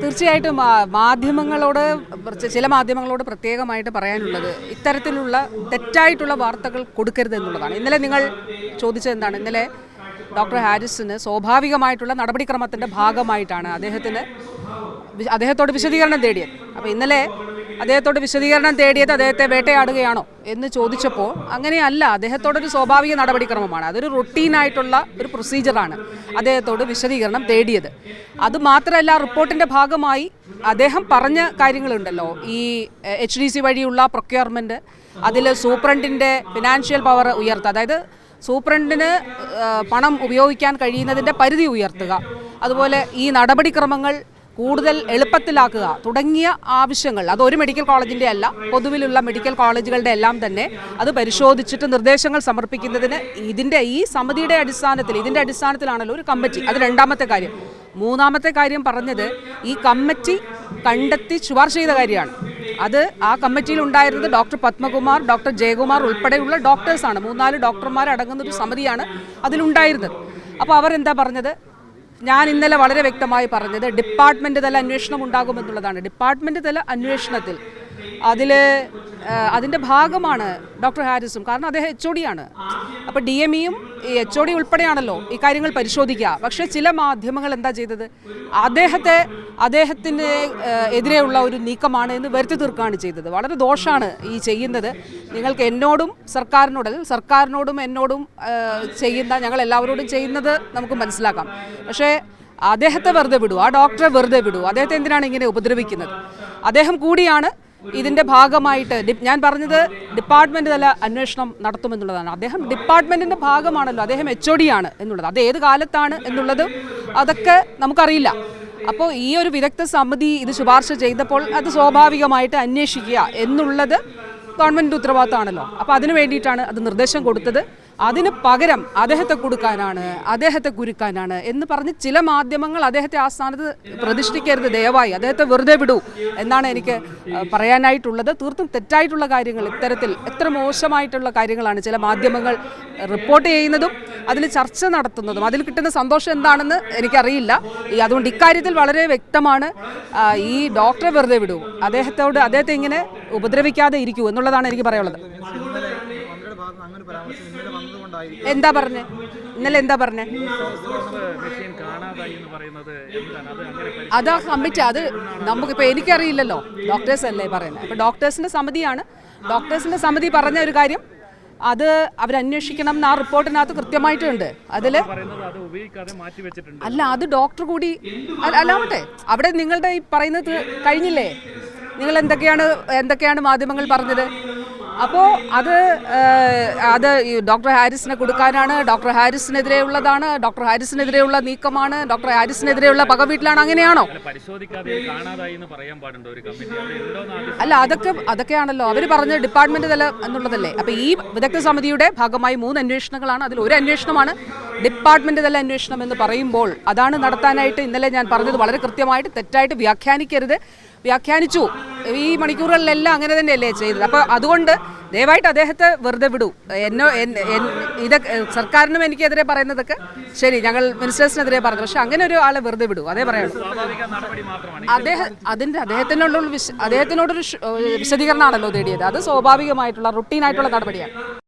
തീർച്ചയായിട്ടും മാധ്യമങ്ങളോട് ചില മാധ്യമങ്ങളോട് പ്രത്യേകമായിട്ട് പറയാനുള്ളത് ഇത്തരത്തിലുള്ള തെറ്റായിട്ടുള്ള വാർത്തകൾ കൊടുക്കരുത് എന്നുള്ളതാണ്. ഇന്നലെ നിങ്ങൾ ചോദിച്ചത് എന്താണ്? ഇന്നലെ ഡോക്ടർ ഹാരിസിന് സ്വാഭാവികമായിട്ടുള്ള നടപടിക്രമത്തിന്റെ ഭാഗമായിട്ടാണ് അദ്ദേഹത്തിന് അദ്ദേഹത്തോട് വിശദീകരണം തേടിയത്. അപ്പോൾ ഇന്നലെ അദ്ദേഹത്തോട് വിശദീകരണം തേടിയത് അദ്ദേഹത്തെ വേട്ടയാടുകയാണോ എന്ന് ചോദിച്ചപ്പോൾ അങ്ങനെയല്ല അദ്ദേഹത്തോടൊരു സ്വാഭാവിക നടപടിക്രമമാണ്. അതൊരു റൊട്ടീനായിട്ടുള്ള ഒരു പ്രൊസീജിയറാണ് അദ്ദേഹത്തോട് വിശദീകരണം തേടിയത്. അത് മാത്രമല്ല റിപ്പോർട്ടിന്റെ ഭാഗമായി അദ്ദേഹം പറഞ്ഞ കാര്യങ്ങളുണ്ടല്ലോ. ഈ എച്ച് ഡി സി വഴിയുള്ള പ്രൊക്യൂർമെന്റ് അതിൽ സൂപ്രണ്ടിന്റെ ഫിനാൻഷ്യൽ പവർ ഉയർത്തുക. അതായത് സൂപ്രണ്ടിന് പണം ഉപയോഗിക്കാൻ കഴിയുന്നതിന്റെ പരിധി ഉയർത്തുക. അതുപോലെ ഈ നടപടിക്രമങ്ങൾ കൂടുതൽ എളുപ്പത്തിലാക്കുക. തുടങ്ങിയ ആവശ്യങ്ങൾ അത് ഒരു മെഡിക്കൽ കോളേജിന്റെ അല്ല പൊതുവിലുള്ള മെഡിക്കൽ കോളേജുകളുടെ എല്ലാം തന്നെ അത് പരിശോധിച്ചിട്ട് നിർദ്ദേശങ്ങൾ സമർപ്പിക്കുന്നതിന് ഇതിന്റെ ഈ സമിതിയുടെ അടിസ്ഥാനത്തിൽ ഇതിന്റെ അടിസ്ഥാനത്തിലാണല്ലോ ഒരു കമ്മിറ്റി. അത് രണ്ടാമത്തെ കാര്യം. മൂന്നാമത്തെ കാര്യം പറഞ്ഞത് ഈ കമ്മിറ്റി കണ്ടെത്തി ശുപാർശ ചെയ്ത കാര്യമാണ്. അത് ആ കമ്മിറ്റിയിൽ ഉണ്ടായിരുന്നത് ഡോക്ടർ പത്മകുമാർ ഡോക്ടർ ജയകുമാർ ഉൾപ്പെടെയുള്ള ഡോക്ടേഴ്സാണ് മൂന്നാൽ ഡോക്ടർമാർ അടങ്ങുന്ന ഒരു സമിതിയാണ് അതിലുണ്ടായിരുന്നത്. അപ്പോൾ അവരെന്താ പറഞ്ഞത്? ഞാൻ ഇന്നലെ വളരെ വ്യക്തമായി പറഞ്ഞത് ഡിപ്പാർട്ട്മെന്റ് തല അന്വേഷണം ഉണ്ടാകുമെന്നുള്ളതാണ്. ഡിപ്പാർട്ട്മെന്റ് തല അന്വേഷണത്തിൽ അതിൽ അതിന്റെ ഭാഗമാണ് ഡോക്ടർ ഹാരിസും. കാരണം അദ്ദേഹം എച്ച് ഒ ഡിയാണ് അപ്പോൾ ഡി എം ഇയും ഈ എച്ച് ഒ ഡി ഉൾപ്പെടെയാണല്ലോ ഈ കാര്യങ്ങൾ പരിശോധിക്കുക. പക്ഷേ ചില മാധ്യമങ്ങൾ എന്താ ചെയ്തത്? അദ്ദേഹത്തെ അദ്ദേഹത്തിന് എതിരെയുള്ള ഒരു നീക്കമാണ് എന്ന് വരുത്തി തീർക്കുകയാണ് ചെയ്തത്. വളരെ ദോഷമാണ് ഈ ചെയ്യുന്നത്. നിങ്ങൾക്ക് എന്നോടും സർക്കാരിനോട് സർക്കാരിനോടും എന്നോടും ചെയ്യുന്ന ഞങ്ങൾ എല്ലാവരോടും ചെയ്യുന്നത് നമുക്ക് മനസ്സിലാക്കാം. പക്ഷേ അദ്ദേഹത്തെ വെറുതെ വിടൂ. ആ ഡോക്ടറെ വെറുതെ വിടൂ. അദ്ദേഹത്തെ എന്തിനാണ് ഇങ്ങനെ ഉപദ്രവിക്കുന്നത്? അദ്ദേഹം കൂടിയാണ് ഇതിന്റെ ഭാഗമായിട്ട് ഞാൻ പറഞ്ഞത് ഡിപ്പാർട്ട്മെന്റ് തല അന്വേഷണം നടത്തുമെന്നുള്ളതാണ്. അദ്ദേഹം ഡിപ്പാർട്ട്മെന്റിന്റെ ഭാഗമാണല്ലോ. അദ്ദേഹം എച്ച് ഒ എന്നുള്ളത്. അത് ഏത് കാലത്താണ് എന്നുള്ളത് അതൊക്കെ നമുക്കറിയില്ല. അപ്പോൾ ഈ ഒരു വിദഗ്ധ സമിതി ഇത് ശുപാർശ ചെയ്തപ്പോൾ അത് സ്വാഭാവികമായിട്ട് അന്വേഷിക്കുക എന്നുള്ളത് ഗവൺമെന്റ് ഉത്തരവാദിത്തമാണല്ലോ. അപ്പോൾ അതിനു വേണ്ടിയിട്ടാണ് അത് നിർദ്ദേശം കൊടുത്തത്. അതിന് പകരം അദ്ദേഹത്തെ കൊടുക്കാനാണ് അദ്ദേഹത്തെ കുരുക്കാനാണ് എന്ന് പറഞ്ഞ് ചില മാധ്യമങ്ങൾ അദ്ദേഹത്തെ ആ സ്ഥാനത്ത് പ്രതിഷ്ഠിക്കരുത് ദയവായി അദ്ദേഹത്തെ വെറുതെ വിടൂ എന്നാണ് എനിക്ക് പറയാനായിട്ടുള്ളത്. തീർത്തും തെറ്റായിട്ടുള്ള കാര്യങ്ങൾ ഇത്തരത്തിൽ എത്ര മോശമായിട്ടുള്ള കാര്യങ്ങളാണ് ചില മാധ്യമങ്ങൾ റിപ്പോർട്ട് ചെയ്യുന്നതും അതിൽ ചർച്ച നടത്തുന്നതും. അതിൽ കിട്ടുന്ന സന്തോഷം എന്താണെന്ന് എനിക്കറിയില്ല. ഈ അതുകൊണ്ട് ഇക്കാര്യത്തിൽ വളരെ വ്യക്തമാണ് ഈ ഡോക്ടറെ വെറുതെ വിടൂ അദ്ദേഹത്തോട് അദ്ദേഹത്തെ ഇങ്ങനെ ഉപദ്രവിക്കാതെ ഇരിക്കൂ എന്നുള്ളതാണ് എനിക്ക് പറയാനുള്ളത് ഇന്നലെ മന്ത്രിയുടെ ഭാഗത്ത് അങ്ങനെ ഒരു പരാമർശം ഇന്നലെ വന്നതുകൊണ്ടായിരിക്കും എന്താ പറഞ്ഞേ? ഇന്നലെ എന്താ പറഞ്ഞേ? അതാ കമ്മിറ്റി അത് നമുക്കിപ്പോൾ എനിക്കറിയില്ലല്ലോ. ഡോക്ടേഴ്സ് അല്ലേ പറയുന്നത്. അപ്പോൾ ഡോക്ടേഴ്സിന്റെ സമിതിയാണ്. ഡോക്ടേഴ്സിന്റെ സമിതി പറഞ്ഞ ഒരു കാര്യം അത് അവരന്വേഷിക്കണം എന്ന് ആ റിപ്പോർട്ടിനകത്ത് കൃത്യമായിട്ടുണ്ട്. അതിൽ പറയുന്നത് അത് ഉപയോഗിക്കാതെ മാറ്റി വെച്ചിട്ടുണ്ട്. അല്ല അത് ഡോക്ടർ കൂടി അല്ല- അല്ലാവട്ടെ അവിടെ നിങ്ങളുടെ ഈ പറയുന്നത് കഴിഞ്ഞില്ലേ? നിങ്ങൾ എന്തൊക്കെയാണ് എന്തൊക്കെയാണ് മാധ്യമങ്ങൾ പറഞ്ഞത്? അപ്പോൾ അത് അത് ഡോക്ടർ ഹാരിസിനെ കൊടുക്കാനാണ് ഡോക്ടർ ഹാരിസിനെതിരെയുള്ളതാണ് ഡോക്ടർ ഹാരിസിനെതിരെയുള്ള നീക്കമാണ് ഡോക്ടർ ഹാരിസിനെതിരെയുള്ള പക വീട്ടിലാണ് അങ്ങനെയാണോ? അല്ല അതൊക്കെ അതൊക്കെയാണല്ലോ. അവർ പറഞ്ഞ ഡിപ്പാർട്ട്മെന്റ് തല എന്നുള്ളതല്ലേ. അപ്പോൾ ഈ വിദഗ്ധ സമിതിയുടെ ഭാഗമായി മൂന്ന് അന്വേഷണങ്ങളാണ്. അതിൽ ഒരു അന്വേഷണമാണ് ഡിപ്പാർട്ട്മെന്റ് തല അന്വേഷണം എന്ന് പറയുമ്പോൾ അതാണ് നടത്താനായിട്ട് ഇന്നലെ ഞാൻ പറഞ്ഞത് വളരെ കൃത്യമായിട്ട് തെറ്റായിട്ട് വ്യാഖ്യാനിക്കരുത്. വ്യാഖ്യാനിച്ചു. ഈ മണിക്കൂറുകളിലെല്ലാം അങ്ങനെ തന്നെയല്ലേ ചെയ്തത്? അപ്പോൾ അതുകൊണ്ട് ദയവായിട്ട് അദ്ദേഹത്തെ വെറുതെ വിടൂ. എന്നോ ഇതൊക്കെ സർക്കാരിനും എനിക്കെതിരെ പറയുന്നതൊക്കെ ശരി ഞങ്ങൾ മിനിസ്റ്റേഴ്സിനെതിരെ പറഞ്ഞു. പക്ഷെ അങ്ങനെ ഒരു ആളെ വെറുതെ വിടൂ. അതേ പറയുള്ളൂ അദ്ദേഹം അതിന്റെ അദ്ദേഹത്തിനുള്ള വിശ- അദ്ദേഹത്തിനോടൊരു വിശദീകരണമാണല്ലോ തേടിയത്. അത് സ്വാഭാവികമായിട്ടുള്ള റുട്ടീനായിട്ടുള്ള നടപടിയാണ്.